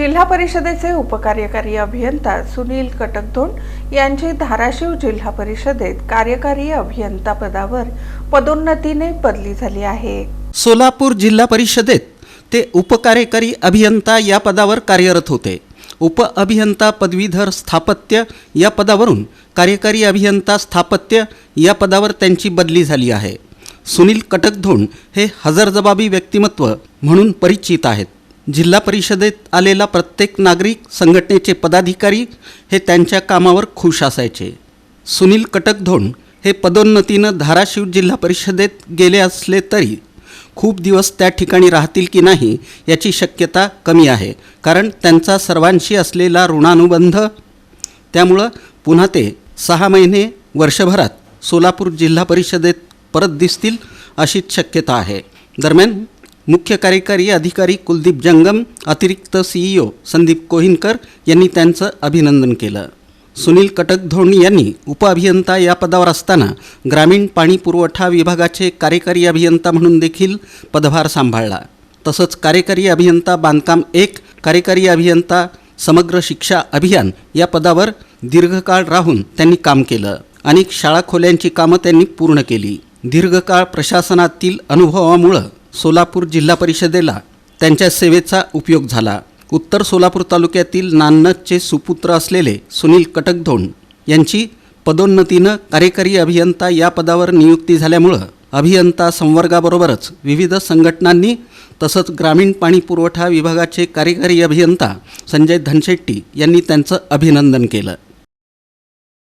जिल्हा परिषदेचे उपकार्यकारी अभियंता सुनील कटकधोंड यांची धाराशिव जिल्हा परिषदेत कार्यकारी अभियंता पदावर पदोन्नतीने बदली झाली आहे. सोलापूर जिल्हा परिषदेत ते उपकार्यकारी अभियंता या पदावर कार्यरत होते. उप अभियंता पदवीधर स्थापत्य या पदावरून कार्यकारी अभियंता स्थापत्य या पदावर त्यांची बदली झाली आहे. सुनील कटकधोंड हे हजरजबाबी व्यक्तिमत्व म्हणून परिचित आहेत. जिल्हा परिषदेत आलेला प्रत्येक नागरिक संघटनेचे पदाधिकारी हे त्यांच्या कामावर खुश असायचे. सुनील कटकधोंड हे पदोन्नतीनं धाराशिव जिल्हा परिषदेत गेले असले तरी खूप दिवस त्या ठिकाणी राहतील की नाही याची शक्यता कमी आहे. कारण त्यांचा सर्वांशी असलेला ऋणानुबंध त्यामुळं पुन्हा ते सहा महिने वर्षभरात सोलापूर जिल्हा परिषदेत परत दिसतील अशीच शक्यता आहे. दरम्यान मुख्य कार्यकारी अधिकारी कुलदीप जंगम अतिरिक्त सीईओ संदीप कोहिनकर यांनी त्यांचं अभिनंदन केलं. सुनील कटकधोंड यांनी उपअभियंता या पदावर असताना ग्रामीण पाणी पुरवठा विभागाचे कार्यकारी अभियंता म्हणून देखील पदभार सांभाळला. तसंच कार्यकारी अभियंता बांधकाम एक कार्यकारी अभियंता समग्र शिक्षा अभियान या पदावर दीर्घकाळ राहून त्यांनी काम केलं. अनेक शाळा खोल्यांची कामं त्यांनी पूर्ण केली. दीर्घकाळ प्रशासनातील अनुभवामुळं सोलापूर जिल्हा परिषदेला त्यांच्या सेवेचा उपयोग झाला. उत्तर सोलापूर तालुक्यातील नान्नचे सुपुत्र असलेले सुनील कटकधोंड यांची पदोन्नतीनं कार्यकारी अभियंता या पदावर नियुक्ती झाल्यामुळं अभियंता संवर्गाबरोबरच विविध संघटनांनी तसंच ग्रामीण पाणी पुरवठा विभागाचे कार्यकारी अभियंता संजय धनशेट्टी यांनी त्यांचं अभिनंदन केलं.